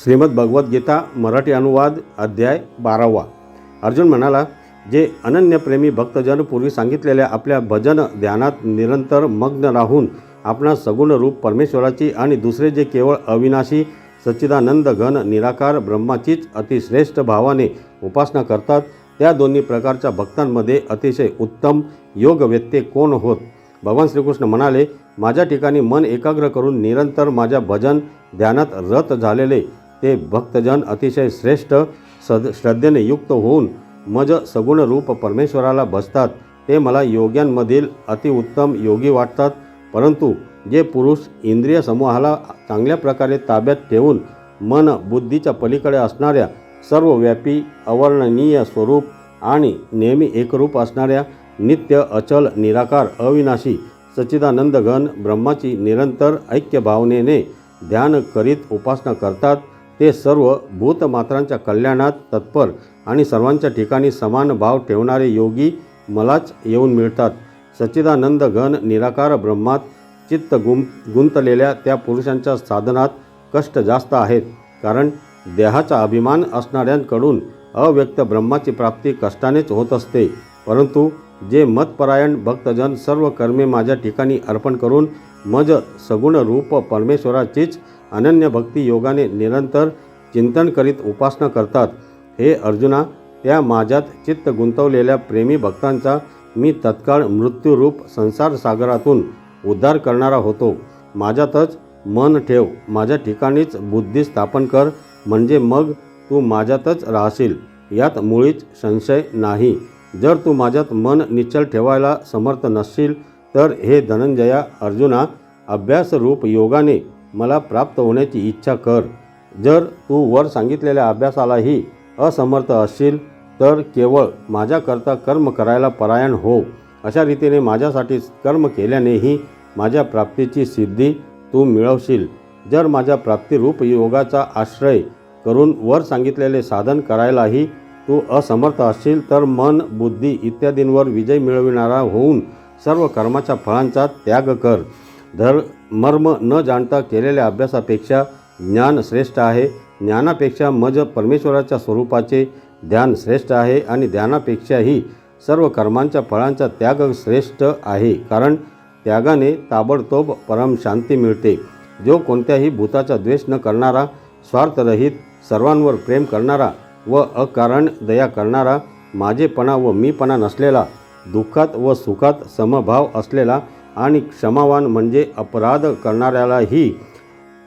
श्रीमद भगवद्गीता मराठी अनुवाद अध्याय बारावा. अर्जुन म्हणाला जे अनन्यप्रेमी भक्तजन पूर्वी सांगितलेल्या आपल्या भजन ध्यानात निरंतर मग्न राहून आपणा सगुण रूप परमेश्वराची आणि दुसरे जे केवळ अविनाशी सच्चिदानंद घन निराकार ब्रह्माचीच अतिश्रेष्ठ भावाने उपासना करतात त्या दोन्ही प्रकारच्या भक्तांमध्ये अतिशय उत्तम योगवेत्ते कोण होत? भगवान श्रीकृष्ण म्हणाले माझ्या ठिकाणी मन एकाग्र करून निरंतर माझ्या भजन ध्यानात रत झालेले ते भक्तजन अतिशय श्रेष्ठ सद श्रद्धेने युक्त होऊन मज सगुण रूप परमेश्वराला बसतात. ते मला योग्यांमधील अतिउत्तम योगी वाटतात. परंतु जे पुरुष इंद्रिय समूहाला चांगल्या प्रकारे ताब्यात ठेवून मन बुद्धीच्या पलीकडे असणाऱ्या सर्वव्यापी अवर्णनीय स्वरूप आणि नेहमी एकरूप असणाऱ्या नित्य अचल निराकार अविनाशी सच्चिदानंद घन ब्रह्माची निरंतर ऐक्य भावनेने ध्यान करीत उपासना करतात ते सर्व भूतमात्रांच्या कल्याणात तत्पर आणि सर्वांच्या ठिकाणी समान भाव ठेवणारे योगी मलाच येऊन मिळतात. सच्चिदानंद घन निराकार ब्रह्मात चित्त गुं गुंतलेल्या त्या पुरुषांच्या साधनात कष्ट जास्त आहेत. कारण देहाचा अभिमान असणाऱ्यांकडून अव्यक्त ब्रह्माची प्राप्ती कष्टानेच होत असते. परंतु जे मतपरायण भक्तजन सर्व कर्मे माझ्या ठिकाणी अर्पण करून मज सगुण रूप परमेश्वराचीच अनन्य भक्ती योगाने निरंतर चिंतन करीत उपासना करतात. हे अर्जुना त्या माझ्यात चित्त गुंतवलेल्या प्रेमी भक्तांचा मी तत्काळ मृत्यूरूप संसार सागरातून उद्धार करणारा होतो. माझ्यातच मन ठेव माझ्या ठिकाणीच बुद्धी स्थापन कर म्हणजे मग तू माझ्यातच राहशील. यात मुळीच संशय नाही. जर तू माझ्यात मन निश्चल ठेवायला समर्थ नसशील तर हे धनंजया अर्जुना अभ्यासरूप योगाने मला प्राप्त होण्याची इच्छा कर. जर तू वर सांगितलेल्या अभ्यासालाही असमर्थ असशील तर केवळ माझ्याकरता कर्म करायला परायण हो. अशा रीतीने माझ्यासाठी कर्म केल्यानेही माझ्या प्राप्तीची सिद्धी तू मिळवशील. जर माझ्या प्राप्तिरूप योगाचा आश्रय करून वर सांगितलेले साधन करायलाही तू असमर्थ असशील तर मन बुद्धी इत्यादींवर विजय मिळविणारा होऊन सर्व कर्माच्या फळांचा त्याग कर. धर मर्म न जाणता केलेल्या अभ्यासापेक्षा ज्ञान श्रेष्ठ आहे. ज्ञानापेक्षा मज परमेश्वराच्या स्वरूपाचे ध्यान श्रेष्ठ आहे आणि ध्यानापेक्षाही सर्व कर्मांच्या फळांचा त्याग श्रेष्ठ आहे. कारण त्यागाने ताबडतोब परम शांती मिळते. जो कोणत्याही भूताचा द्वेष न करणारा स्वार्थरहित सर्वांवर प्रेम करणारा व अकारण दया करणारा माझेपणा व मीपणा नसलेला दुःखात व सुखात समभाव असलेला आणि क्षमावान म्हणजे अपराध करणाऱ्यालाही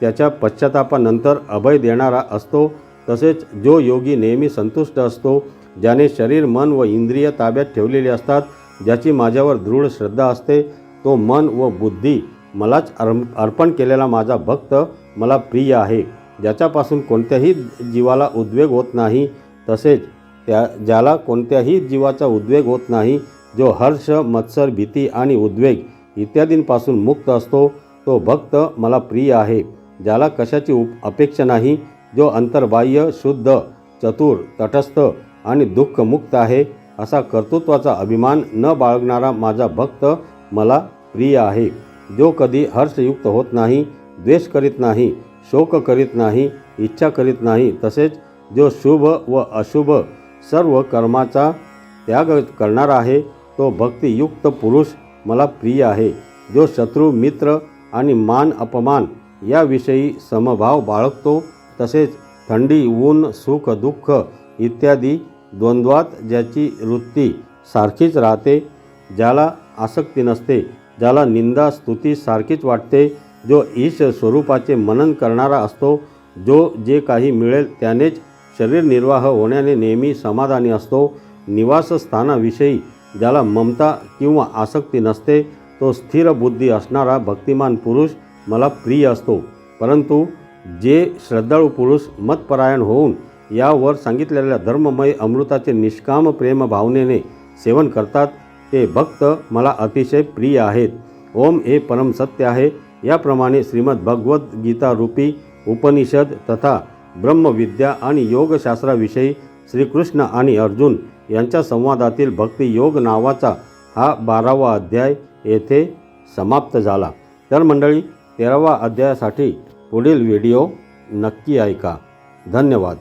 त्याच्या पश्चातापानंतर अभय देणारा असतो. तसेच जो योगी नेहमी संतुष्ट असतो ज्याने शरीर मन व इंद्रिय ताब्यात ठेवलेली असतात ज्याची माझ्यावर दृढ श्रद्धा असते तो मन व बुद्धी मलाच अर्पण केलेला माझा भक्त मला प्रिय आहे. ज्याच्यापासून कोणत्याही जीवाला उद्वेग होत नाही तसेच त्या ज्याला कोणत्याही जीवाचा उद्वेग होत नाही जो हर्ष मत्सर भीती आणि उद्वेग इत्यादींपासून मुक्त असतो. तो भक्त मला प्रिय आहे ज्याला कशाची उप अपेक्षा नाही जो अंतर्बाह्य शुद्ध चतुर तटस्थ आणि दुःखमुक्त आहे असा कर्तृत्वाचा अभिमान न बाळगणारा माझा भक्त मला प्रिय आहे. जो कधी हर्षयुक्त होत नाही द्वेष करीत नाही शोक करीत नाही इच्छा करीत नाही तसेच जो शुभ व अशुभ सर्व कर्माचा त्याग करणारा आहे तो भक्तियुक्त पुरुष मला प्रिय आहे. जो शत्रू मित्र आणि मान अपमान याविषयी समभाव बाळगतो तसेच थंडी ऊन सुख दुःख इत्यादी द्वंद्वात ज्याची वृत्ती सारखीच राहते ज्याला आसक्ती नसते ज्याला निंदा स्तुती सारखीच वाटते जो ईश स्वरूपाचे मनन करणारा असतो जो जे काही मिळेल त्यानेच शरीर निर्वाह होण्याने नेहमी समाधानी असतो निवासस्थानाविषयी ज्याला ममता किंवा आसक्ती नसते तो स्थिर बुद्धी असणारा भक्तिमान पुरुष मला प्रिय असतो. परंतु जे श्रद्धाळू पुरुष मतपरायण होऊन यावर सांगितलेल्या धर्ममय अमृताचे निष्काम प्रेम भावनेने सेवन करतात ते भक्त मला अतिशय प्रिय आहेत. ओम हे परम सत्य आहे. याप्रमाणे श्रीमद भगवद्गीता रूपी उपनिषद तथा ब्रह्मविद्या आणि योगशास्त्राविषयी श्रीकृष्ण आणि अर्जुन यांच्या संवादातील भक्तियोग नावाचा हा बारावा अध्याय येथे समाप्त झाला. तर मंडळी तेरावा अध्यायासाठी पुढील व्हिडिओ नक्की ऐका. धन्यवाद.